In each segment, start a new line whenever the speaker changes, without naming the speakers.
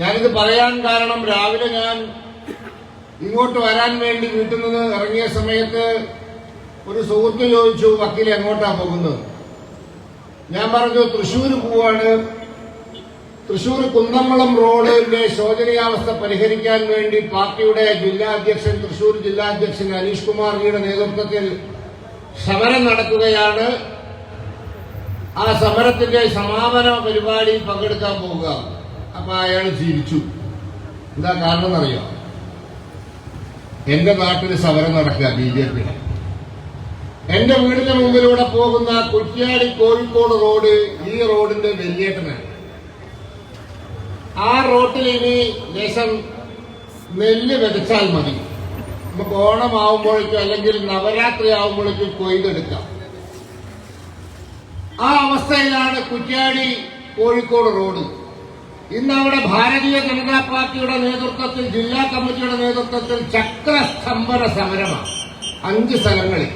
ഞാനിത് പറയാൻ കാരണം രാവിലെ ഞാൻ ഇങ്ങോട്ട് വരാൻ വേണ്ടി വീട്ടിൽ നിന്ന് ഇറങ്ങിയ സമയത്ത് ഒരു സുഹൃത്ത് ചോദിച്ചു വക്കീൽ എങ്ങോട്ടാ പോകുന്നത്? ഞാൻ പറഞ്ഞു തൃശ്ശൂർ പോവാണ്. തൃശൂർ കുന്നംകുളം റോഡിന്റെ ശോചനീയാവസ്ഥ പരിഹരിക്കാൻ വേണ്ടി പാർട്ടിയുടെ ജില്ലാ അധ്യക്ഷൻ തൃശൂർ ജില്ലാ അധ്യക്ഷൻ അനീഷ് കുമാറിയുടെ നേതൃത്വത്തിൽ സമരം നടക്കുകയാണ്. ആ സമരത്തിന്റെ സമാപന പരിപാടി പങ്കെടുക്കാൻ പോവുക. അപ്പൊ അയാൾ ചിരിച്ചു. എന്താ കാരണം എന്നറിയോ? എന്റെ നാട്ടിൽ സമരം നടക്കുക ബി ജെ പി. എന്റെ വീടിന്റെ മുമ്പിലൂടെ പോകുന്ന കുറ്റ്യാടി കോഴിക്കോട് റോഡ് ഈ റോഡിന്റെ വെല്ലേട്ടനാണ് ആ റോട്ടിൽ ഇനി ലേശം നെല്ല് വിതച്ചാൽ മതി. നമുക്ക് ഓണമാവുമ്പോഴേക്കും അല്ലെങ്കിൽ നവരാത്രി ആവുമ്പോഴേക്കും കൊയ്തെടുക്കാം. ആ അവസ്ഥയിലാണ് കുറ്റ്യാടി കോഴിക്കോട് റോഡ്. ഇന്ന് അവിടെ ഭാരതീയ ജനതാ പാർട്ടിയുടെ നേതൃത്വത്തിൽ ജില്ലാ കമ്മിറ്റിയുടെ നേതൃത്വത്തിൽ ചക്രസ്തംഭന സമരമാണ്. അഞ്ച് സ്ഥലങ്ങളിൽ.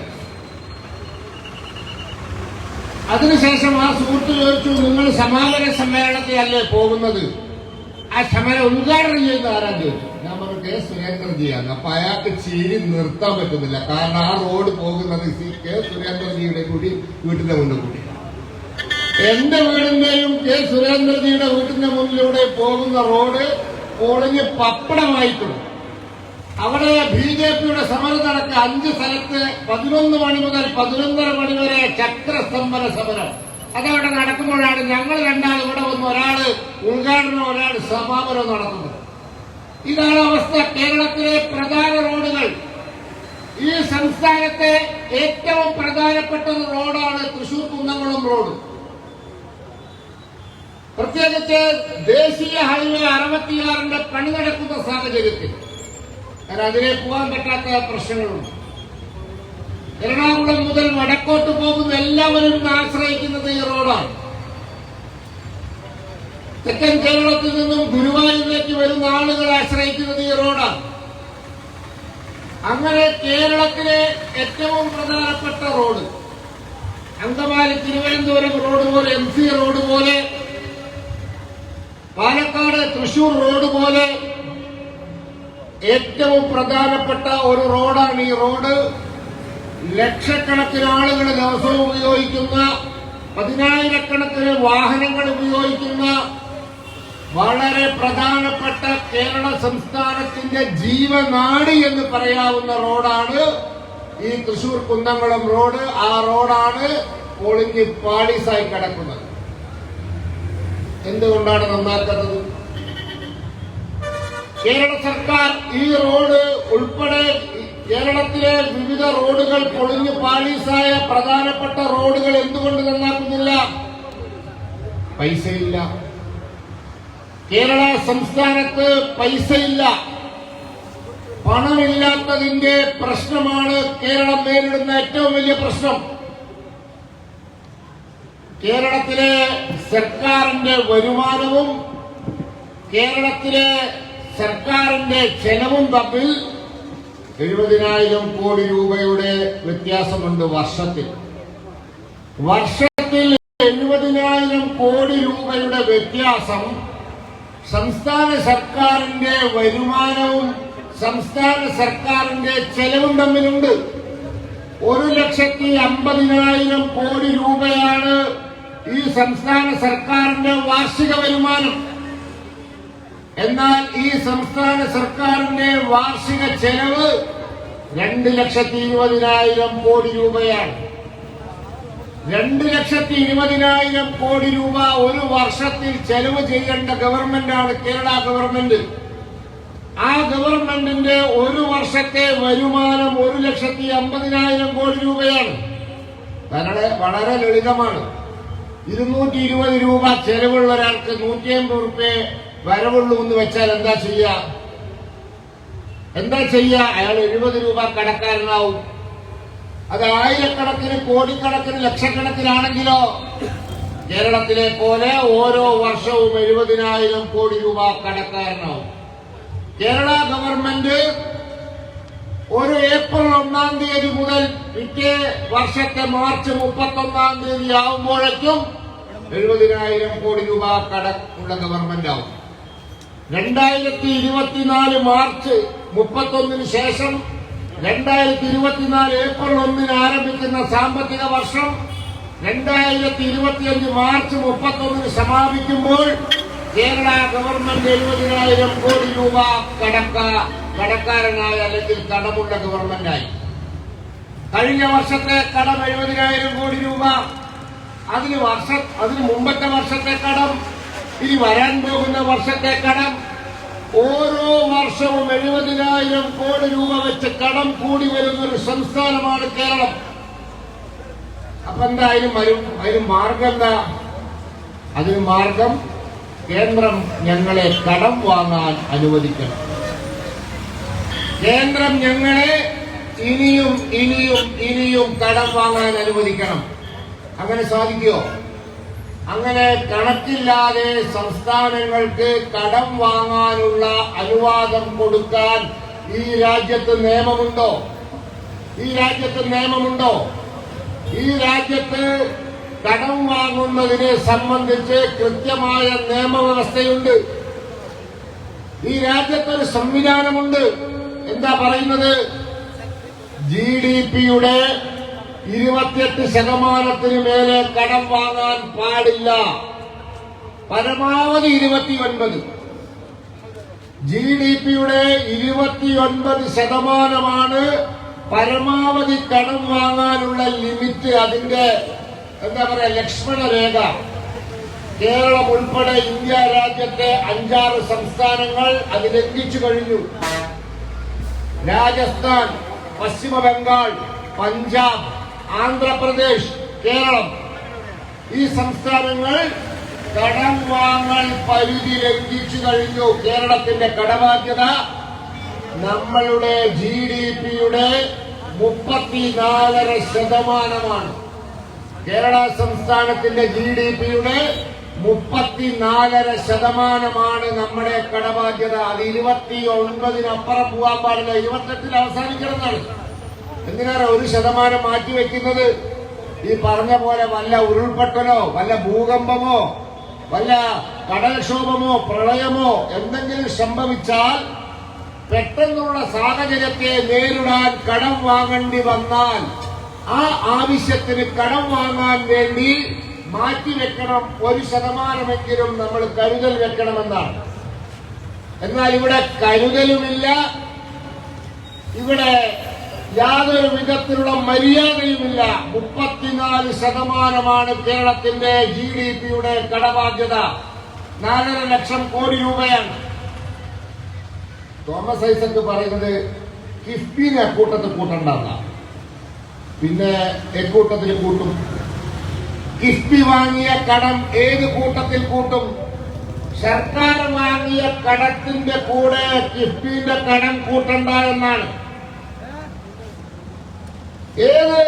അതിനുശേഷം ആ സുഹൃത്ത് ചോദിച്ചു നിങ്ങൾ സമാപന സമ്മേളനത്തിലല്ലേ പോകുന്നത്? ആ സമരം ഉദ്ഘാടനം ചെയ്യുന്ന ആരാ ചോദിച്ചു. ഞാൻ പറഞ്ഞു കെ. സുരേന്ദ്രജിയാണ്. അപ്പൊ അയാൾക്ക് ചിരി നിർത്താൻ പറ്റുന്നില്ല. കാരണം ആ റോഡ് പോകുന്നത് കെ. സുരേന്ദ്രജിയുടെ കൂടി വീട്ടിന്റെ മുന്നിൽ എന്റെ വീടിന്റെയും കെ സുരേന്ദ്രജിയുടെ വീടിന്റെ മുന്നിലൂടെ പോകുന്ന റോഡ് പൊളിഞ്ഞ് പപ്പടമായിട്ടുണ്ട് അവിടെ ബി ജെ പിയുടെ സമരം നടക്കുക. അഞ്ച് സ്ഥലത്ത് പതിനൊന്ന് മണി മുതൽ പതിനൊന്നര മണി വരെ ചക്രസ്തംഭന സമരം. അതവിടെ നടക്കുമ്പോഴാണ് ഞങ്ങൾ രണ്ടാൾ ഇവിടെ വന്ന് ഒരാൾ ഉദ്ഘാടനം ഒരാൾ സമാപനം നടത്തുന്നത്. ഇതാണ് അവസ്ഥ കേരളത്തിലെ പ്രധാന റോഡുകൾ. ഈ സംസ്ഥാനത്തെ ഏറ്റവും പ്രധാനപ്പെട്ട റോഡാണ് തൃശൂർ കുന്നംകുളം റോഡ്. പ്രത്യേകിച്ച് ദേശീയ ഹൈവേ അറുപത്തിയാറിന്റെ പണി നടക്കുന്ന സാഹചര്യത്തിൽ കാരണം അതിനെ പോകാൻ പറ്റാത്ത പ്രശ്നങ്ങളുണ്ട്. എറണാകുളം മുതൽ വടക്കോട്ട് പോകുന്ന എല്ലാവരും ആശ്രയിക്കുന്നത് ഈ റോഡാണ്. തെക്കൻ കേരളത്തിൽ നിന്നും ഗുരുവായൂരിലേക്ക് വരുന്ന ആളുകൾ ആശ്രയിക്കുന്നത് ഈ റോഡാണ്. അങ്ങനെ കേരളത്തിലെ ഏറ്റവും പ്രധാനപ്പെട്ട റോഡ് അങ്കമാലി തിരുവനന്തപുരം റോഡ് പോലെ എം സി റോഡ് പോലെ പാലക്കാട് തൃശൂർ റോഡ് പോലെ ഏറ്റവും പ്രധാനപ്പെട്ട ഒരു റോഡാണ് ഈ റോഡ്. ലക്ഷക്കണക്കിന് ആളുകൾ ദിവസവും ഉപയോഗിക്കുന്ന പതിനായിരക്കണക്കിന് വാഹനങ്ങൾ ഉപയോഗിക്കുന്ന വളരെ പ്രധാനപ്പെട്ട കേരള സംസ്ഥാനത്തിന്റെ ജീവനാടി എന്ന് പറയാവുന്ന റോഡാണ് ഈ തൃശൂർ കുന്നംകുളം റോഡ്. ആ റോഡാണ് പൊളിഞ്ഞ് പാളീസായി കിടക്കുന്നത്. എന്തുകൊണ്ടാണ് നന്നാക്കുന്നത് കേരള സർക്കാർ ഈ റോഡ് ഉൾപ്പെടെ കേരളത്തിലെ വിവിധ റോഡുകൾ പൊളിഞ്ഞു പാളീസായ പ്രധാനപ്പെട്ട റോഡുകൾ എന്തുകൊണ്ട് നന്നാക്കുന്നില്ല? പൈസയില്ല. കേരള സംസ്ഥാനത്ത് പൈസയില്ല. പണമില്ലാത്തതിന്റെ പ്രശ്നമാണ് കേരളം നേരിടുന്ന ഏറ്റവും വലിയ പ്രശ്നം. കേരളത്തിലെ സർക്കാരിന്റെ വരുമാനവും കേരളത്തിലെ സർക്കാരിന്റെ ചെലവും തമ്മിൽ എഴുപതിനായിരം കോടി രൂപയുടെ വ്യത്യാസമുണ്ട് വർഷത്തിൽ. വർഷത്തിൽ എഴുപതിനായിരം കോടി രൂപയുടെ വ്യത്യാസം സംസ്ഥാന സർക്കാരിന്റെ വരുമാനവും സംസ്ഥാന സർക്കാരിന്റെ ചെലവും തമ്മിലുണ്ട്. ഒരു ലക്ഷത്തി അമ്പതിനായിരം കോടി രൂപയാണ് ഈ സംസ്ഥാന സർക്കാരിന്റെ വാർഷിക വരുമാനം. എന്നാൽ ഈ സംസ്ഥാന സർക്കാരിന്റെ വാർഷിക ചെലവ് രണ്ട് ലക്ഷത്തി ഇരുപതിനായിരം കോടി രൂപയാണ്. രണ്ട് ലക്ഷത്തി ഇരുപതിനായിരം കോടി രൂപ ഒരു വർഷത്തിൽ ചെലവ് ചെയ്യേണ്ട ഗവൺമെന്റാണ് കേരള ഗവൺമെന്റ്. ആ ഗവൺമെന്റിന്റെ ഒരു വർഷത്തെ വരുമാനം ഒരു ലക്ഷത്തി അമ്പതിനായിരം കോടി രൂപയാണ്. വളരെ വളരെ ലളിതമാണ്. ഇരുന്നൂറ്റി ഇരുപത് രൂപ ചെലവുള്ള ഒരാൾക്ക് നൂറ്റി അമ്പത് റുപ്യ വരവുള്ളൂ എന്ന് വെച്ചാൽ എന്താ ചെയ്യ? എന്താ ചെയ്യുക അയാൾ എഴുപത് രൂപ കടക്കാരനാവും. അത് ആയിരക്കണക്കിന് കോടിക്കണക്കിന് ലക്ഷക്കണക്കിനാണെങ്കിലോ? കേരളത്തിലെ പോലെ ഓരോ വർഷവും എഴുപതിനായിരം കോടി രൂപ കടക്കാരനാവും. കേരള ഗവൺമെന്റ് ഒരു ഏപ്രിൽ ഒന്നാം തീയതി മുതൽ പിറ്റേ വർഷത്തെ മാർച്ച് മുപ്പത്തൊന്നാം തീയതി ആവുമ്പോഴേക്കും എഴുപതിനായിരം കോടി രൂപ കടക്കുള്ള ഗവൺമെന്റ് ആവും. രണ്ടായിരത്തി ഇരുപത്തിനാല് മാർച്ച് മുപ്പത്തൊന്നിന് ശേഷം രണ്ടായിരത്തി ഇരുപത്തിനാല് ഏപ്രിൽ ഒന്നിന് ആരംഭിക്കുന്ന സാമ്പത്തിക വർഷം രണ്ടായിരത്തി ഇരുപത്തിയഞ്ച് മാർച്ച് മുപ്പത്തൊന്നിന് സമാപിക്കുമ്പോൾ കേരള ഗവൺമെന്റ് എഴുപതിനായിരം കോടി രൂപ കടക്ക കടക്കാരനായ അല്ലെങ്കിൽ കടമുള്ള ഗവൺമെന്റായി. കഴിഞ്ഞ വർഷത്തെ കടം എഴുപതിനായിരം കോടി രൂപ. അതിന് വർഷ അതിന് മുമ്പത്തെ വർഷത്തെ കടം ഇനി വരാൻ പോകുന്ന വർഷത്തെ കടം. ഓരോ വർഷവും എഴുപതിനായിരം കോടി രൂപ വെച്ച് കടം കൂടി വരുന്ന ഒരു സംസ്ഥാനമാണ് കേരളം. അപ്പൊ എന്തായാലും വരും. അതിന് മാർഗം എന്താ? അതിന് മാർഗം കേന്ദ്രം ഞങ്ങളെ കടം വാങ്ങാൻ അനുവദിക്കണം. കേന്ദ്രം ഞങ്ങളെ ഇനിയും ഇനിയും ഇനിയും കടം വാങ്ങാൻ അനുവദിക്കണം. അങ്ങനെ സാധിക്കുമോ അങ്ങനെ കണക്കില്ലാതെ സംസ്ഥാനങ്ങൾക്ക് കടം വാങ്ങാനുള്ള അനുവാദം കൊടുക്കാൻ ഈ രാജ്യത്ത് നിയമമുണ്ടോ? ഈ രാജ്യത്ത് നിയമമുണ്ടോ? ഈ രാജ്യത്ത് കടം വാങ്ങുന്നതിനെ സംബന്ധിച്ച് കൃത്യമായ നിയമവ്യവസ്ഥയുണ്ട്. ഈ രാജ്യത്തൊരു സംവിധാനമുണ്ട്. എന്താ പറയുന്നത്? ജി ഡി പിയുടെ ഇരുപത്തിയെട്ട് ശതമാനത്തിന് മേലെ കടം വാങ്ങാൻ പാടില്ല. പരമാവധി ഇരുപത്തിയൊൻപത്. ജി ഡി പിയുടെ ഇരുപത്തിയൊൻപത് ശതമാനമാണ് പരമാവധി കടം വാങ്ങാനുള്ള ലിമിറ്റ് അതിന്റെ എന്താ പറയാ ലക്ഷ്മണ രേഖ. കേരളം ഉൾപ്പെടെ ഇന്ത്യ രാജ്യത്തെ അഞ്ചാറ് സംസ്ഥാനങ്ങൾ അത് ലംഘിച്ചു കഴിഞ്ഞു. രാജസ്ഥാൻ പശ്ചിമ ബംഗാൾ പഞ്ചാബ് ആന്ധ്രാപ്രദേശ് കേരളം. ഈ സംസ്ഥാനങ്ങൾ കടം വാങ്ങൽ പരിധി ലംഘിച്ചു കഴിഞ്ഞു. കേരളത്തിന്റെ കടബാധ്യത നമ്മളുടെ ജി ഡി പിയുടെ മുപ്പത്തിനാലര ശതമാനമാണ്. കേരള സംസ്ഥാനത്തിന്റെ ജി ഡി പിയുടെ മുപ്പത്തിനാലര ശതമാനമാണ് നമ്മുടെ കടബാധ്യത. അത് ഇരുപത്തി ഒൻപതിനപ്പുറം പോവാൻ പാടില്ല ഇരുപത്തെട്ടിൽ അവസാനിക്കണമെന്നാണ് എന്തിനാണ് ഒരു ശതമാനം മാറ്റിവെക്കുന്നത് ഈ പറഞ്ഞ പോലെ വല്ല ഉരുൾപൊട്ടലോ വല്ല ഭൂകമ്പമോ വല്ല കടൽക്ഷോഭമോ പ്രളയമോ എന്തെങ്കിലും സംഭവിച്ചാൽ പെട്ടെന്നുള്ള സാഹചര്യത്തെ നേരിടാൻ കടം വാങ്ങേണ്ടി വന്നാൽ ആ ആവശ്യത്തിന് കടം വാങ്ങാൻ വേണ്ടി മാറ്റിവെക്കണം ഒരു ശതമാനമെങ്കിലും നമ്മൾ കരുതൽ വെക്കണമെന്നാണ്. എന്നാൽ ഇവിടെ കരുതലുമില്ല. ഇവിടെ യാതൊരു വിധത്തിലുള്ള മര്യാദയുമില്ല. മുപ്പത്തിനാല് ശതമാനമാണ് കേരളത്തിന്റെ ജി ഡി പിയുടെ കടബാധ്യത. നാലര ലക്ഷം കോടി രൂപയാണ്. തോമസ് ഐസക് പറയുന്നത് കിഫ്ബിനെ കൂട്ടത്ത് കൂട്ടണ്ടെന്ന പിന്നെ എക്കൂട്ടത്തിൽ കൂട്ടും? കിഫ്ബി വാങ്ങിയ കടം ഏത് കൂട്ടത്തിൽ കൂട്ടും? സർക്കാർ വാങ്ങിയ കടത്തിന്റെ കൂടെ കിഫ്ബിന്റെ കടം കൂട്ടണ്ട എന്നാണ്. ഏത്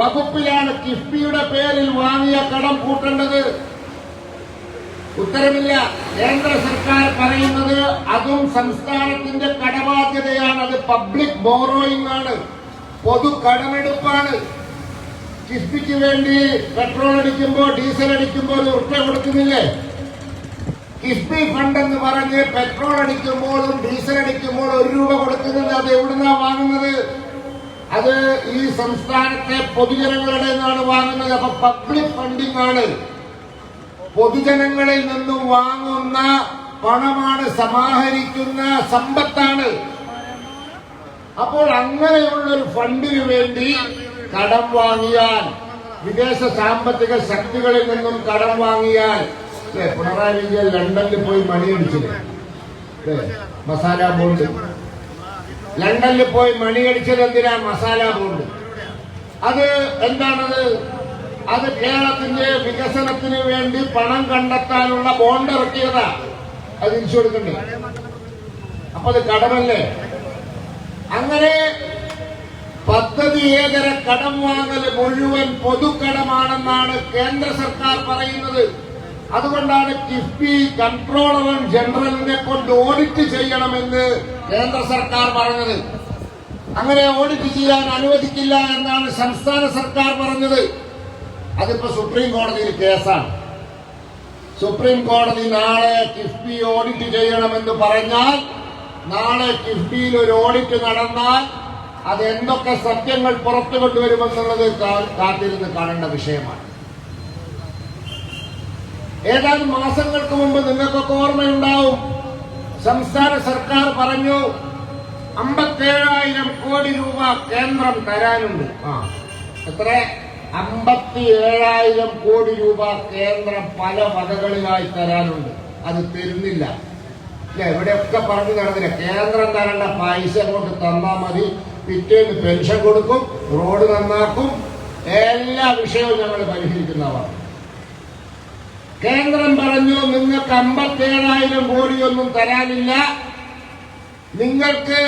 വകുപ്പിലാണ് കിഫ്ബിയുടെ പേരിൽ വാങ്ങിയ കടം കൂട്ടേണ്ടത്? ഉത്തരമില്ല. കേന്ദ്ര സർക്കാർ പറയുന്നത് അതും സംസ്ഥാനത്തിന്റെ കടബാധ്യതയാണ്. അത് പബ്ലിക് ബോറോയിങ് ആണ് പൊതു കടമെടുപ്പാണ് കിഫ്ബിക്ക് വേണ്ടി പെട്രോൾ അടിക്കുമ്പോ ഡീസൽ അടിക്കുമ്പോ ഒരു കൊടുക്കുന്നില്ലേ? കിഫ്ബി ഫണ്ട് എന്ന് പറഞ്ഞ് പെട്രോൾ അടിക്കുമ്പോഴും ഡീസൽ അടിക്കുമ്പോഴും ഒരു രൂപ കൊടുക്കുന്നില്ല. അത് എവിടുന്നാ വാങ്ങുന്നത്? അത് ഈ സംസ്ഥാനത്തെ പൊതുജനങ്ങളുടെ നിന്നാണ് വാങ്ങുന്നത്. അപ്പൊ പബ്ലിക് ഫണ്ടിംഗ് ആണ്. പൊതുജനങ്ങളിൽ നിന്നും വാങ്ങുന്ന പണമാണ് സമാഹരിക്കുന്ന സമ്പത്താണ്. അപ്പോൾ അങ്ങനെയുള്ള ഒരു ഫണ്ടിന് വേണ്ടി കടം വാങ്ങിയാൽ വിദേശ സാമ്പത്തിക ശക്തികളിൽ നിന്നും കടം വാങ്ങിയാൽ പിണറായി വിജയൻ ലണ്ടനിൽ പോയി മണിയടിച്ചില്ലേ ല്ലേ, മസാല ബോണ്ട്. ലണ്ടനിൽ പോയി മണിയടിച്ചത് എന്തിനാ? മസാല ബോണ്ട്. അത് എന്താണത്? അത് കേരളത്തിന്റെ വികസനത്തിന് വേണ്ടി പണം കണ്ടെത്താനുള്ള ബോണ്ട് ഇറക്കിയതാ. അത് തിരിച്ചു കൊടുക്കണ്ടേ? അപ്പൊ അത് കടമല്ലേ? അങ്ങനെ പദ്ധതിയേതര കടം വാങ്ങൽ മുഴുവൻ പൊതുക്കടമാണെന്നാണ് കേന്ദ്ര സർക്കാർ പറയുന്നത്. അതുകൊണ്ടാണ് കിഫ്ബി കൺട്രോളർ ജനറലിനെ കൊണ്ട് ഓഡിറ്റ് ചെയ്യണമെന്ന് കേന്ദ്ര സർക്കാർ പറഞ്ഞത്. അങ്ങനെ ഓഡിറ്റ് ചെയ്യാൻ അനുവദിക്കില്ല എന്നാണ് സംസ്ഥാന സർക്കാർ പറഞ്ഞത്. അതിപ്പോ സുപ്രീം കോടതിയിൽ കേസാണ്. സുപ്രീം കോടതി നാളെ കിഫ്ബി ഓഡിറ്റ് ചെയ്യണമെന്ന് പറഞ്ഞാൽ നാളെ കിഫ്ബിയിൽ ഒരു ഓഡിറ്റ് നടന്നാൽ അത് എന്തൊക്കെ സത്യങ്ങൾ പുറത്തു കൊണ്ടുവരുമെന്നുള്ളത് കാത്തിരുന്ന് കാണേണ്ട വിഷയമാണ്. ഏതാനും മാസങ്ങൾക്ക് മുമ്പ് നിങ്ങൾക്കൊക്കെ ഓർമ്മയുണ്ടാവും. സംസ്ഥാന സർക്കാർ പറഞ്ഞു അമ്പത്തേഴായിരം കോടി രൂപ കേന്ദ്രം തരാനുണ്ട്. ആ എത്ര? അമ്പത്തി ഏഴായിരം കോടി രൂപ കേന്ദ്രം പല വകകളിലായി തരാനുണ്ട്. അത് തരുന്നില്ല. ഇല്ല ഇവിടെയൊക്കെ പറഞ്ഞു നടന്നില്ല. കേന്ദ്രം തരേണ്ട പൈസ അങ്ങോട്ട് തന്നാൽ മതി. പിറ്റേന്ന് പെൻഷൻ കൊടുക്കും റോഡ് നന്നാക്കും. എല്ലാ വിഷയവും ഞങ്ങൾ പരിഹരിക്കുന്നതാണ്. കേന്ദ്രം പറഞ്ഞു നിങ്ങൾക്ക് അമ്പത്തേഴായിരം കോടിയൊന്നും തരാനില്ല. നിങ്ങൾക്ക്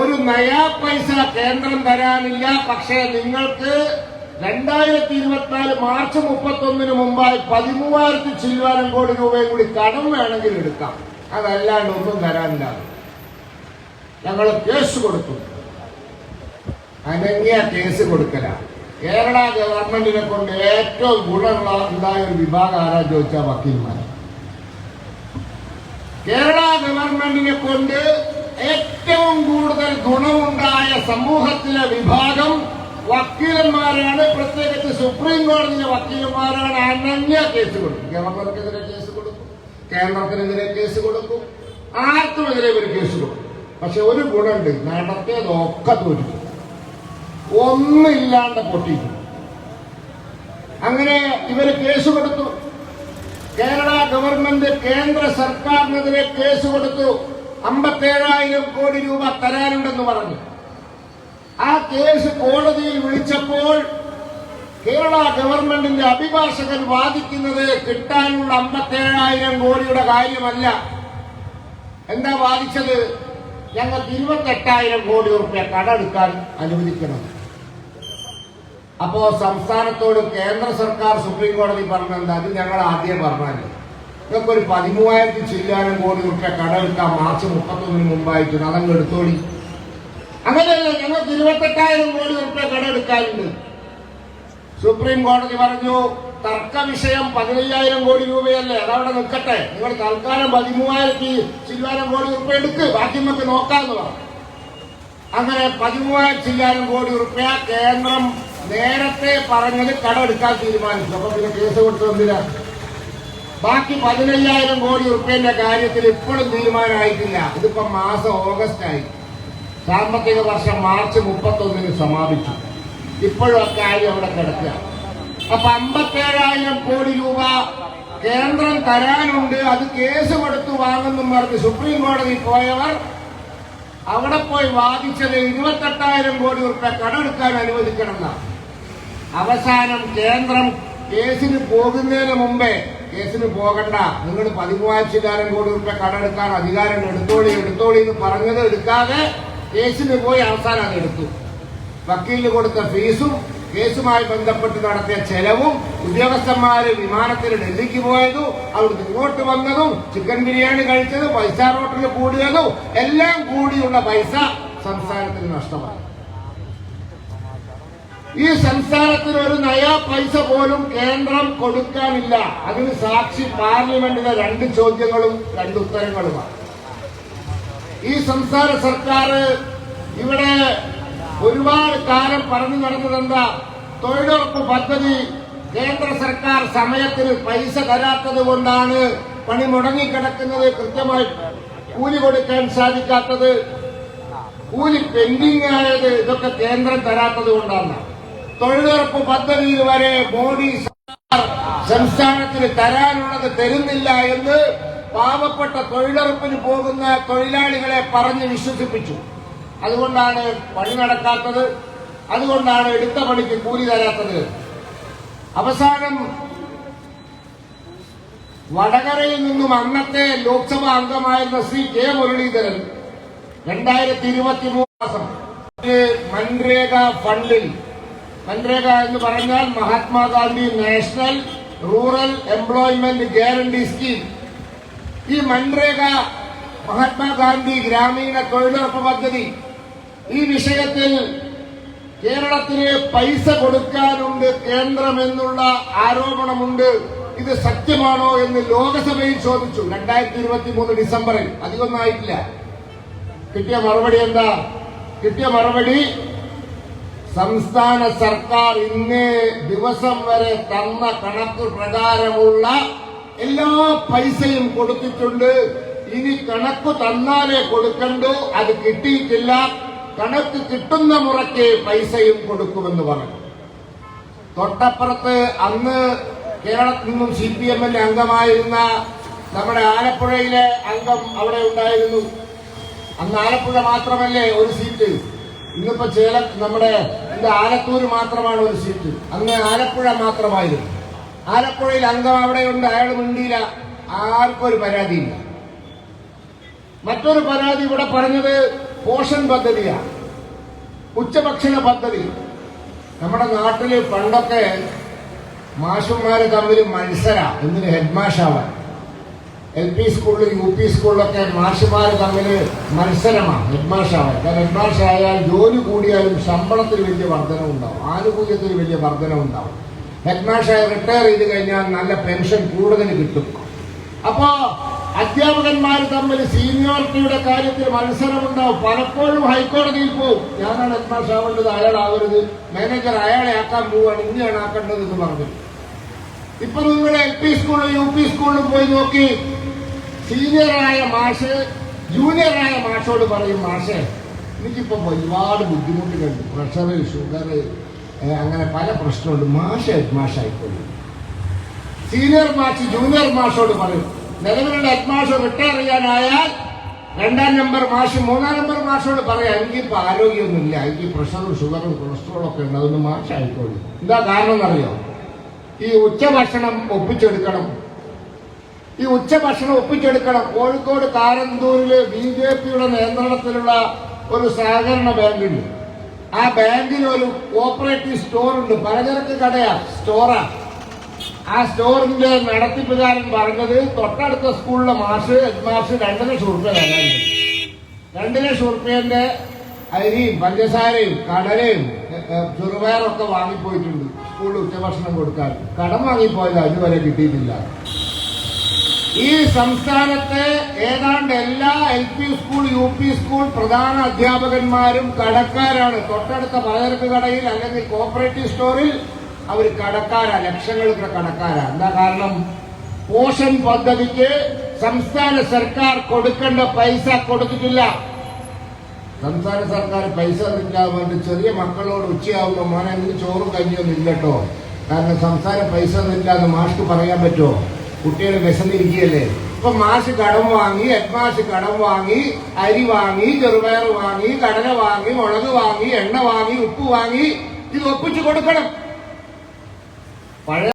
ഒരു നയാ പൈസ കേന്ദ്രം തരാനില്ല. പക്ഷേ നിങ്ങൾക്ക് രണ്ടായിരത്തി ഇരുപത്തിനാല് മാർച്ച് മുപ്പത്തൊന്നിന് മുമ്പായി പതിമൂവായിരത്തി ചില്ലുവാനം കോടി രൂപയും കൂടി കടം വേണമെങ്കിൽ എടുക്കാം. അതല്ലാണ്ട് ഒന്നും തരാനില്ല. ഞങ്ങൾ കേസ് കൊടുത്തു അനങ്ങിയ കേസ് കൊടുക്കല. കേരള ഗവൺമെന്റിനെ കൊണ്ട് ഏറ്റവും ഗുണമുള്ള ഉണ്ടായ ഒരു വിഭാഗം ആരാ ചോദിച്ചാൽ വക്കീൽമാർ കേരള ഗവൺമെന്റിനെ കൊണ്ട് ഏറ്റവും കൂടുതൽ ഗുണമുണ്ടായ സമൂഹത്തിലെ വിഭാഗം വക്കീലന്മാരാണ്. പ്രത്യേകിച്ച് സുപ്രീം കോടതിയിലെ വക്കീലന്മാരാണ്. അനന്യ കേസ് കൊടുക്കും. ഗവർണർക്കെതിരെ കേസ് കേന്ദ്രത്തിനെതിരെ കേസ് കൊടുക്കും. ആർക്കുമെതിരെ ഒരു കേസ് കൊടുക്കും? പക്ഷെ ഒരു ഗുണമുണ്ട്. നടത്തിയതൊക്കെ തോറ്റിക്കും ഒന്നില്ലാണ്ട് പൊട്ടിക്കും അങ്ങനെ ഇവർ കേസ് കൊടുത്തു. കേരള ഗവൺമെന്റ് കേന്ദ്ര സർക്കാരിനെതിരെ കേസ് കൊടുത്തു. അമ്പത്തേഴായിരം കോടി രൂപ തരാനുണ്ടെന്ന് പറഞ്ഞു. ആ കേസ് കോടതിയിൽ വിളിച്ചപ്പോൾ കേരള ഗവൺമെന്റിന്റെ അഭിഭാഷകൻ വാദിക്കുന്നത് കിട്ടാനുള്ള അമ്പത്തേഴായിരം കോടിയുടെ കാര്യമല്ല. എന്താ വാദിച്ചത്? ഞങ്ങൾക്ക് ഇരുപത്തെട്ടായിരം കോടി റുപ്യ കടമെടുക്കാൻ അനുവദിക്കണം. അപ്പോ സംസ്ഥാനത്തോട് കേന്ദ്ര സർക്കാർ സുപ്രീം കോടതി പറഞ്ഞത് അത് ഞങ്ങൾ ആദ്യം പറഞ്ഞാൽ നിങ്ങൾക്ക് ഒരു പതിമൂവായിരത്തി ചില്ലാനും കോടി റുപ്യ കടമെടുക്കാം മാർച്ച് മുപ്പത്തൊന്നിന് മുമ്പായിട്ട് അതങ്ങ് എടുത്തോളി അങ്ങനെയല്ല ഞങ്ങൾക്ക് ഇരുപത്തെട്ടായിരം കോടി റുപ്യ കടമെടുക്കാനുണ്ട്. സുപ്രീം കോടതി പറഞ്ഞു തർക്ക വിഷയം പതിനയ്യായിരം കോടി രൂപയല്ലേ അതവിടെ നിൽക്കട്ടെ. നിങ്ങൾ തൽക്കാലം പതിമൂവായിരത്തി ചില്ലാനം കോടി രൂപ എടുക്ക് ബാക്കി നമുക്ക് നോക്കാന്ന് പറഞ്ഞു. അങ്ങനെ പതിമൂവായിരം ചില്ലാനം കോടി രൂപ കേന്ദ്രം നേരത്തെ പറഞ്ഞത് കടമെടുക്കാൻ തീരുമാനിച്ചു. അപ്പൊ പിന്നെ കേസ് കൊടുത്തു എന്തിനാ? ബാക്കി പതിനയ്യായിരം കോടി റുപ്യന്റെ കാര്യത്തിൽ ഇപ്പോഴും തീരുമാനമായിട്ടില്ല. ഇതിപ്പോ മാസം ഓഗസ്റ്റ് ആയി സാമ്പത്തിക വർഷം മാർച്ച് മുപ്പത്തൊന്നിന് സമാപിച്ചു. ഇപ്പോഴും ആ കാര്യം അവിടെ കിടക്കുക. അപ്പൊ അമ്പത്തേഴായിരം കോടി രൂപ കേന്ദ്രം തരാനുണ്ട്. അത് കേസ് കൊടുത്തു വാങ്ങുന്നു പറഞ്ഞ് സുപ്രീം കോടതി പോയവർ അവിടെ പോയി വാദിച്ചത് ഇരുപത്തെട്ടായിരം കോടി റുപ്യ കടമെടുക്കാൻ അനുവദിക്കണം അവസാനം കേന്ദ്രം കേസിന് പോകുന്നതിന് മുമ്പേ കേസിന് പോകണ്ട. നിങ്ങൾ പതിമൂവായിരത്തിലായിരം കോടി റുപ്യ കടമെടുക്കാൻ അധികാരം എടുത്തോളി എടുത്തോളി എന്ന് പറഞ്ഞത് എടുക്കാതെ കേസിന് പോയി അവസാനം അത് എടുത്തു. വക്കീലിന് കൊടുത്ത ഫീസും കേസുമായി ബന്ധപ്പെട്ട് നടത്തിയ ചെലവും ഉദ്യോഗസ്ഥന്മാര് വിമാനത്തിൽ ഡൽഹിക്ക് പോയതും അവിടുന്ന് ഇങ്ങോട്ട് വന്നതും ചിക്കൻ ബിരിയാണി കഴിച്ചതും പൈസ ഹോട്ടലിൽ കൂടിയതും എല്ലാം കൂടിയുള്ള പൈസ സംസ്ഥാനത്തിന് നഷ്ടമായി. ഈ സംസ്ഥാനത്തിന് ഒരു നയാ പൈസ പോലും കേന്ദ്രം കൊടുക്കാനില്ല. അതിന് സാക്ഷി പാർലമെന്റിലെ രണ്ട് ചോദ്യങ്ങളും രണ്ട് ഉത്തരങ്ങളുമാണ്. ഈ സംസ്ഥാന സർക്കാർ ഇവിടെ ഒരുപാട് കാലം പറഞ്ഞു നടന്നതെന്താ തൊഴിലുറപ്പ് പദ്ധതി കേന്ദ്ര സർക്കാർ സമയത്തിന് പൈസ തരാത്തത് കൊണ്ടാണ് പണി മുടങ്ങിക്കിടക്കുന്നത് കൃത്യമായി കൂലി കൊടുക്കാൻ സാധിക്കാത്തത്. കൂലി പെൻഡിംഗ് ആയത് ഇതൊക്കെ കേന്ദ്രം തരാത്തത് കൊണ്ടാണ്. തൊഴിലുറപ്പ് പദ്ധതിയിൽ വരെ മോദി സർക്കാർ സംസ്ഥാനത്തിന് തരാനുള്ളത് തരുന്നില്ല എന്ന് പാവപ്പെട്ട തൊഴിലുറപ്പിന് പോകുന്ന തൊഴിലാളികളെ പറഞ്ഞ് വിശ്വസിപ്പിച്ചു. അതുകൊണ്ടാണ് പണി നടക്കാത്തത് അതുകൊണ്ടാണ് എടുത്ത പണിക്ക് കൂലി തരാത്തത്. അവസാനം വടകരയിൽ നിന്നും അന്നത്തെ ലോക്സഭാ അംഗമായിരുന്ന ശ്രീ കെ മുരളീധരൻ രണ്ടായിരത്തി ഇരുപത്തി മൂന്ന് മാസം മൻരേഗ ഫണ്ടിൽ മൻരേഗ എന്ന് പറഞ്ഞാൽ Mahatma Gandhi national rural employment guarantee scheme. ഈ മൻരേഗ മഹാത്മാഗാന്ധി ഗ്രാമീണ തൊഴിലുറപ്പ് പദ്ധതി ഈ വിഷയത്തിൽ കേരളത്തിന് പൈസ കൊടുക്കാനുണ്ട് കേന്ദ്രമെന്നുള്ള ആരോപണമുണ്ട്. ഇത് സത്യമാണോ എന്ന് ലോകസഭയിൽ ചോദിച്ചു രണ്ടായിരത്തി ഇരുപത്തി മൂന്ന് ഡിസംബറിൽ. അധികമൊന്നും ആയിട്ടില്ല. കിട്ടിയ മറുപടി എന്താ? കിട്ടിയ മറുപടി സംസ്ഥാന സർക്കാർ ഇന്നേ ദിവസം വരെ തന്ന കണക്ക് പ്രകാരമുള്ള എല്ലാ പൈസയും കൊടുത്തിട്ടുണ്ട്. ഇനി കണക്ക് തന്നാലേ കൊടുക്കണ്ടു. അത് കിട്ടിയിട്ടില്ല. കണക്ക് കിട്ടുന്ന മുറയ്ക്ക് പൈസയും കൊടുക്കുമെന്ന് പറഞ്ഞു. തൊട്ടപ്പുറത്ത് അന്ന് കേരളത്തിൽ നിന്നും സി പി എമ്മിന്റെ അംഗമായിരുന്ന നമ്മുടെ ആലപ്പുഴയിലെ അംഗം അവിടെ ഉണ്ടായിരുന്നു. അന്ന് ആലപ്പുഴ മാത്രമല്ലേ ഒരു സീറ്റ്? ഇന്നിപ്പോ ചേല നമ്മുടെ എന്താ ആലത്തൂര് മാത്രമാണ് ഒരു സീറ്റ്. അന്ന് ആലപ്പുഴ മാത്രമായിരുന്നു. ആലപ്പുഴയിൽ അംഗം അവിടെയുണ്ട് അയാൾ മിണ്ടിയില്ല. ആർക്കും ഒരു പരാതിയില്ല. മറ്റൊരു പരാതി ഇവിടെ പറഞ്ഞത് പോഷൻ പദ്ധതിയാണ് ഉച്ചഭക്ഷണ പദ്ധതി. നമ്മുടെ നാട്ടിൽ പണ്ടൊക്കെ മാഷന്മാര് തമ്മിൽ മത്സര. എന്തിന്? ഹെഡ് മാഷാവാൻ. എൽ പി സ്കൂളിൽ യു പി സ്കൂളിലൊക്കെ മാഷുമാര് തമ്മിൽ മത്സരമാണ് ഹെഡ് മാഷാവാൻ. കാരണം ഹെഡ് മാഷായാൽ ജോലി കൂടിയാലും ശമ്പളത്തിൽ വലിയ വർധന ഉണ്ടാവും ആനുകൂല്യത്തിൽ വലിയ വർധന ഉണ്ടാവും ഹെഡ് മാഷായി റിട്ടയർ ചെയ്ത് കഴിഞ്ഞാൽ നല്ല പെൻഷൻ കൂടുതൽ കിട്ടും. അപ്പോ അധ്യാപകന്മാർ തമ്മിൽ സീനിയോറിറ്റിയുടെ കാര്യത്തിൽ മത്സരമുണ്ടാവും. പലപ്പോഴും ഹൈക്കോടതിയിൽ പോവും. ഞാനാണ് എത്ര ആവേണ്ടത് അയാളാവരുത് മാനേജർ അയാളെ ആക്കാൻ പോവാണ്. ഇങ്ങനെയാണ് ആക്കേണ്ടത് എന്ന് പറഞ്ഞു. ഇപ്പൊ നിങ്ങൾ എൽ പി സ്കൂളിലും യു പി സ്കൂളിലും പോയി നോക്കി. സീനിയറായ മാഷ് ജൂനിയറായ മാഷോട് പറയും മാഷേ എനിക്കിപ്പോ ഒരുപാട് ബുദ്ധിമുട്ടുകളുണ്ട്. പ്രഷറ് ഷുഗർ അങ്ങനെ പല പ്രശ്നമുണ്ട്. മാഷ് ഹെഡ് മാഷായിക്കോളൂ. സീനിയർ മാഷ് ജൂനിയർ മാഷോട് പറയും നിലവിലുള്ള ഹെഡ് മാഷ് റിട്ടയർ ചെയ്യാനായാൽ രണ്ടാം നമ്പർ മാഷ് മൂന്നാം നമ്പർ മാഷോട് പറയാം എനിക്കിപ്പോ ആരോഗ്യമൊന്നുമില്ല എനിക്ക് പ്രഷറും ഷുഗറും കൊളസ്ട്രോളും ഒക്കെ ഉണ്ട് അതൊന്ന് മാഷായിക്കോളൂ. എന്താ കാരണം എന്നറിയോ ഈ ഉച്ചഭക്ഷണം ഒപ്പിച്ചെടുക്കണം. ഈ ഉച്ചഭക്ഷണം ഒപ്പിച്ചെടുക്കണം. കോഴിക്കോട് കാരന്തൂരിൽ ബി ജെ പിയുടെ നിയന്ത്രണത്തിലുള്ള ഒരു സഹകരണ ബാങ്കുണ്ട് ആ ബാങ്കിന് ഒരു കോപ്പറേറ്റീവ് സ്റ്റോർ ഉണ്ട് പലചരക്ക് കടയാ സ്റ്റോറാ. ആ സ്റ്റോറിന്റെ നടത്തിപ്പുകാരൻ പറഞ്ഞത് തൊട്ടടുത്ത സ്കൂളിലെ മാഷ് ഹെഡ് മാഷ് രണ്ട് ലക്ഷം തരാനുണ്ട് രണ്ട് ലക്ഷം റുപ്യന്റെ അരിയും പഞ്ചസാരയും കടലയും ചെറുപയറൊക്കെ വാങ്ങിപ്പോയിട്ടുണ്ട്. സ്കൂളിൽ ഉച്ചഭക്ഷണം കൊടുക്കാൻ. കടം വാങ്ങിപ്പോയത് അതുവരെ കിട്ടിയിട്ടില്ല. ഈ സംസ്ഥാനത്തെ ഏതാണ്ട് എല്ലാ L P school U P school പ്രധാന അധ്യാപകന്മാരും കടക്കാരാണ്. തൊട്ടടുത്ത പലചരക്ക് കടയിൽ അല്ലെങ്കിൽ കോപ്പറേറ്റീവ് സ്റ്റോറിൽ അവർ കടക്കാരാ ലക്ഷങ്ങൾക്ക് കടക്കാരാ. എന്താ കാരണം? പോഷൻ പദ്ധതിക്ക് സംസ്ഥാന സർക്കാർ കൊടുക്കേണ്ട പൈസ കൊടുത്തിട്ടില്ല. സംസ്ഥാന സർക്കാർ പൈസ തന്നില്ലാതെ വേണ്ടി ചെറിയ മക്കളോട് ഉച്ചയാവുമ്പോൾ മോനെ എനിക്ക് ചോറും കഞ്ഞിയൊന്നും ഇല്ലട്ടോ. കാരണം സംസ്ഥാന പൈസ തന്നില്ലാന്ന് മാഷ്ക്ക് പറയാൻ പറ്റുമോ? കുട്ടികൾ വിശന്നിരിക്കുകയല്ലേ? ഇപ്പൊ മാഷ് കടം വാങ്ങി ഹെഡ് മാഷ് കടം വാങ്ങി അരി വാങ്ങി ചെറുപയർ വാങ്ങി കടല വാങ്ങി മുളക് വാങ്ങി എണ്ണ വാങ്ങി ഉപ്പ് വാങ്ങി ഇത് ഒപ്പിച്ചു കൊടുക്കണം. പഴയ